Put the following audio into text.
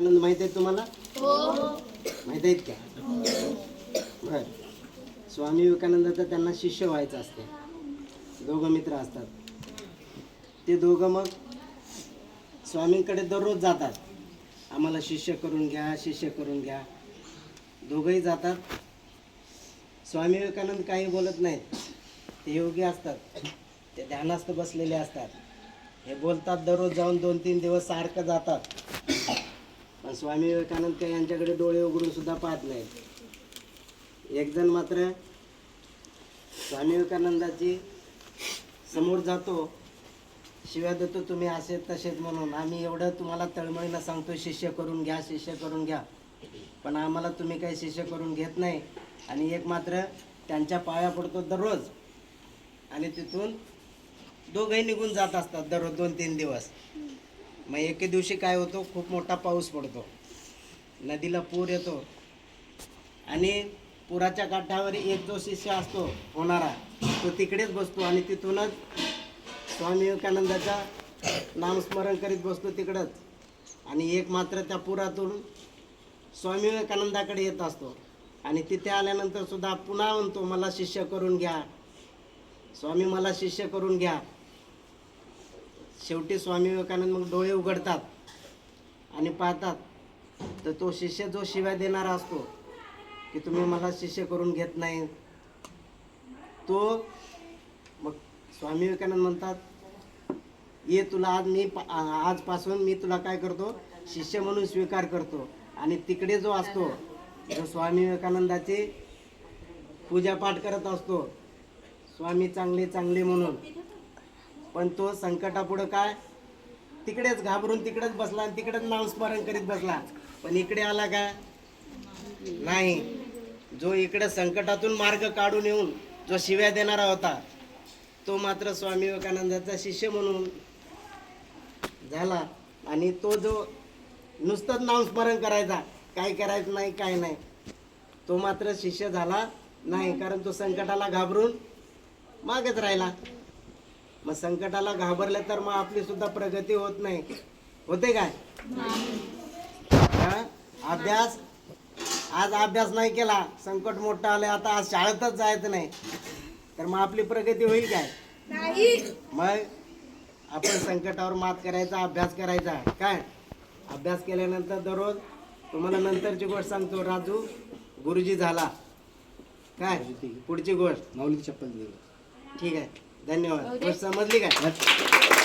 विवेकानंद माहीत आहेत तुम्हाला? माहीत आहेत का? बर. स्वामी विवेकानंदाचं त्यांना शिष्य व्हायचं असते. दोघं मित्र असतात. ते दोघं मग स्वामींकडे दररोज जातात. आम्हाला शिष्य करून घ्या शिष्य करून घ्या. दोघंही जातात. स्वामी विवेकानंद काही बोलत नाहीत. ते योगी असतात. ते ध्यानास्थ बसलेले असतात. हे बोलतात दररोज जाऊन दोन तीन दिवस सारखं जातात. स्वामी विवेकानंद काही यांच्याकडे डोळे उघडून सुद्धा पाहत नाहीत. एक जण मात्र स्वामी विवेकानंदाची समोर जातो. शिव्या देतो तुम्ही असे तसेच म्हणून. आम्ही एवढं तुम्हाला तळमळीला सांगतो शिष्य करून घ्या शिष्य करून घ्या. पण आम्हाला तुम्ही काही शिष्य करून घेत नाही. आणि एक मात्र त्यांच्या पाया पडतो दररोज. आणि तिथून दोघंही निघून जात असतात दररोज दोन तीन दिवस. मग एके दिवशी काय होतो खूप मोठा पाऊस पडतो. नदीला पूर येतो. आणि पुराच्या काठावर एक जो शिष्य असतो होणारा तो तिकडेच बसतो आणि तिथूनच स्वामी विवेकानंदाचा नामस्मरण करीत बसतो तिकडंच. आणि एक मात्र त्या पुरातून स्वामी विवेकानंदाकडे येत असतो. आणि तिथे आल्यानंतर सुद्धा पुन्हा म्हणतो मला शिष्य करून घ्या. स्वामी मला शिष्य करून घ्या. शेवटी स्वामी विवेकानंद मग डोळे उघडतात आणि पाहतात तर तो शिष्य जो शिव्या देणारा असतो की तुम्ही मला शिष्य करून घेत नाही तो मग स्वामी विवेकानंद म्हणतात ये तुला आज मी पा- आजपासून मी तुला काय करतो? शिष्य म्हणून स्वीकार करतो. आणि तिकडे जो असतो जो स्वामी विवेकानंदाची पूजापाठ करत असतो स्वामी चांगले चांगले म्हणून. पण तो संकटापुढं काय? तिकडेच घाबरून तिकडेच बसला आणि तिकडेच नामस्मरण करीत बसला. पण इकडे आला का? नाही. जो इकडे संकटातून मार्ग काढून येऊन जो शिव्या देणारा होता तो मात्र स्वामी विवेकानंदाचा शिष्य म्हणून झाला. आणि तो जो नुसतंच नामस्मरण करायचा काय करायचं नाही काय नाही तो मात्र शिष्य झाला नाही. कारण तो संकटाला घाबरून मागच राहिला. मग संकटाला घाबरलं तर मग आपली सुद्धा प्रगती होत नाही. होते काय? हा? अभ्यास? आज अभ्यास नाही केला. संकट मोठं आलं आता आज शाळेतच जायचं नाही. तर मग आपली प्रगती होईल काय? मग आपण संकटावर मात करायचा अभ्यास करायचा. काय? अभ्यास केल्यानंतर दररोज तुम्हाला नंतरची गोष्ट सांगतो राजू. गुरुजी झाला. काय? पुढची गोष्ट. माऊलीची चप्पल दे ठीक आहे. धन्यवाद. समजली काय?